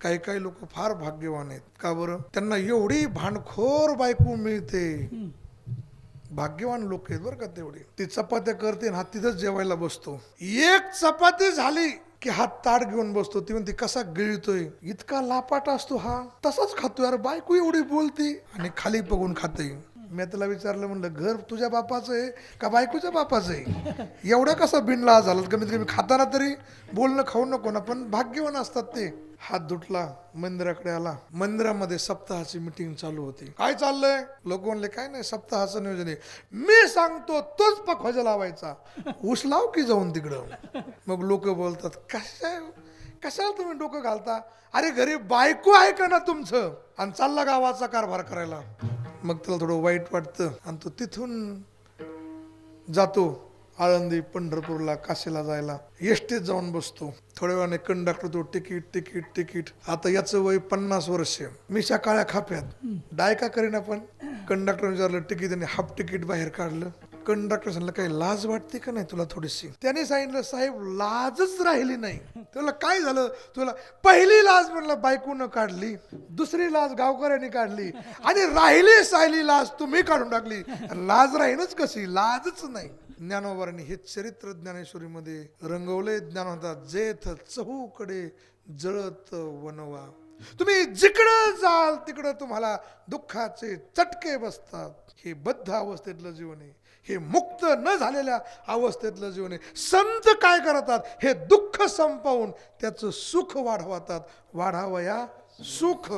काही काही लोक फार भाग्यवान आहेत. का बरं? त्यांना एवढी भांडखोर बायको मिळते. भाग्यवान लोक आहेत बरं का तेवढी. ती चपात्या करते आणि हा तिथंच जेवायला बसतो. एक चपाती झाली की हा ताट घेऊन बसतो. ती म्हणते कसा गिळतोय? इतका लापाट असतो हा. तसाच खातोय अरे बायको एवढी बोलती आणि खाली बघून खाते. मी त्याला विचारलं म्हणलं घर तुझ्या बापाचं आहे का बायकोच्या बापाचं आहे? एवढा कसा बिनला झाला? कमीत कमी खाताना तरी बोलणं खाऊ नको ना पण भाग्यवान असतात ते. हात धुटला मंदिराकडे आला. मंदिरामध्ये सप्ताहाची मिटिंग चालू होती. काय चाललंय? लोक म्हणले काय नाही सप्ताहाचं नियोजन आहे. मी सांगतो तोच पखवाजा लावायचा. ऊस लाव की जाऊन तिकडं. मग लोक बोलतात कशा कशाला तुम्ही डोकं घालता? अरे घरी बायको आहे का ना तुमचं? आणि चालला गावाचा कारभार करायला. मग त्याला थोडं वाईट वाटतं. आणि तो तिथून जातो आळंदी पंढरपूरला काशीला जायला. एसटीत जाऊन बसतो. थोड्या वेळाने कंडक्टर तो तिकीट तिकीट तिकीट आता याचं वय पन्नास वर्ष. मिशा काळ्या खाप्यात डायका करीन आपण कंडक्टर विचारलं तिकीट आणि हाफ तिकीट बाहेर काढलं. कंडक्टर सांगितलं काही लाज वाटते का नाही तुला थोडीशी? त्याने सांगितलं साहेब लाजच राहिली नाही. तुला काय झालं? तुला पहिली लाज म्हणलं बायकोनं काढली दुसरी लाज गावकऱ्यांनी काढली आणि राहिली सायली लाज तुम्ही काढून टाकली. लाज राहीनच कशी? लाजच नाही. ज्ञानोबारांनी हे चरित्र ज्ञानेश्वरीमध्ये रंगवले ज्ञान होता जेथ चहूकडे जळत वनवा. तुम्ही जिकडं जाल तिकडं तुम्हाला दुःखाचे चटके बसतात. हे बद्ध अवस्थेतलं जीवन आहे. हे मुक्त न झालेल्या अवस्थेतलं जीवन आहे. संत काय करतात? हे दुःख संपवून त्याचं सुख वाढवतात. वाढावया सुख.